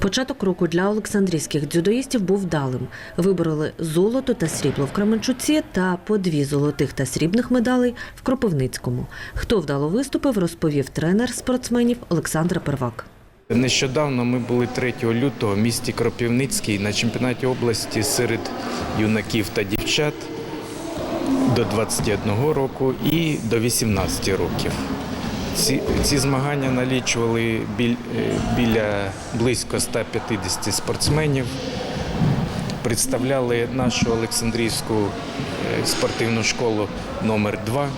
Початок року для олександрійських дзюдоїстів був вдалим. Вибороли золото та срібло в Кременчуці та по дві золотих та срібних медалей в Кропивницькому. Хто вдало виступив, розповів тренер спортсменів Олександр Первак. Нещодавно ми були 3 лютого в місті Кропивницький на чемпіонаті області серед юнаків та дівчат до 21 року і до 18 років. Ці, ці змагання налічували біль, е, біля близько 150 спортсменів. Представляли нашу Олександрійську е, спортивну школу номер 2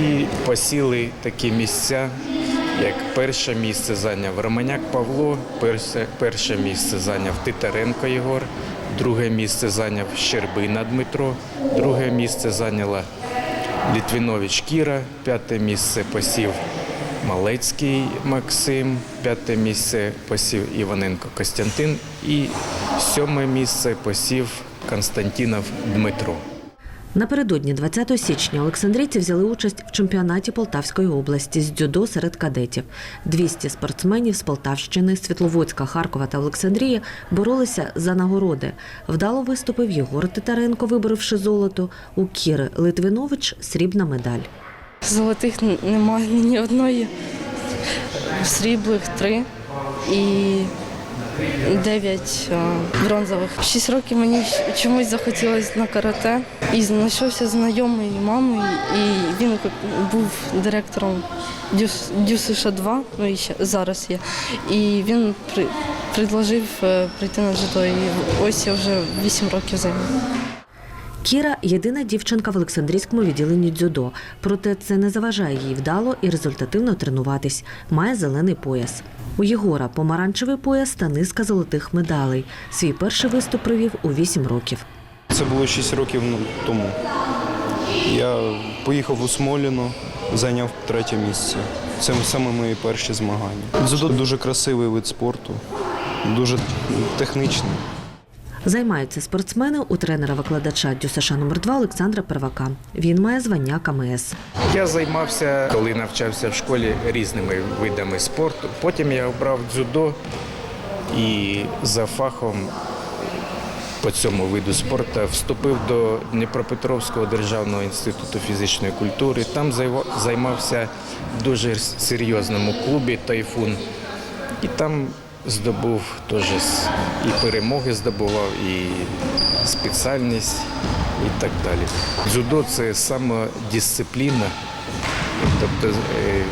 і посіли такі місця, як перше місце зайняв Романяк Павло, перше, перше місце зайняв Титаренко Єгор, друге місце зайняв Щербина Дмитро, друге місце зайняла Літвінович Кіра, п'яте місце посів Малецький Максим, п'яте місце посів Іваненко Костянтин і сьоме місце посів Константінов Дмитро. Напередодні 20 січня олександрійці взяли участь в чемпіонаті Полтавської області з дзюдо серед кадетів. 200 спортсменів з Полтавщини, Світловодська, Харкова та Олександрії боролися за нагороди. Вдало виступив Єгор Титаренко, виборивши золото. У Кіри Литвинович срібна медаль. Золотих немає ні одної. Сріблих три і дев'ять бронзових. В Шість років мені чомусь захотілося на карате. І знайшовся знайомий мами, і він був директором Дюс, Дюсиша 2, ну і ще зараз є. І він при, предложив е, прийти на джудо. І ось я вже вісім років займаю. Кіра єдина дівчинка в Олександрійському відділенні дзюдо. Проте це не заважає їй вдало і результативно тренуватись. Має зелений пояс. У Єгора помаранчевий пояс та низка золотих медалей. Свій перший виступ провів у 8 років. Це було 6 років ну, тому. Я поїхав у Смоліно, зайняв третє місце. Це саме мої перші змагання. Дзюдо дуже красивий вид спорту, дуже технічний. Займаються спортсмени у тренера-викладача ДЮСШ номер 2 Олександра Первака. Він має звання КМС. Я займався, коли навчався в школі, різними видами спорту. Потім я обрав дзюдо і за фахом по цьому виду спорту вступив до Дніпропетровського державного інституту фізичної культури. Там займався дуже серйозному клубі Тайфун. І там здобув теж і перемоги здобував, і спеціальність, і так далі. Дзюдо це самодисципліна, тобто е,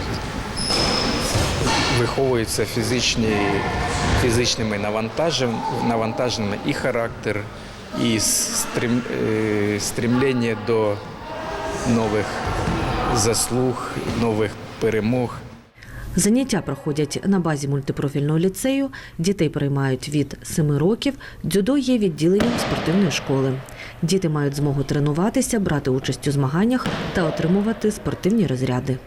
виховуються фізичні, фізичними навантаженнями і характер, і стрім, е, до нових заслуг, нових перемог. Заняття проходять на базі мультипрофільного ліцею. Дітей приймають від 7 років. Дзюдо є відділенням спортивної школи. Діти мають змогу тренуватися, брати участь у змаганнях та отримувати спортивні розряди.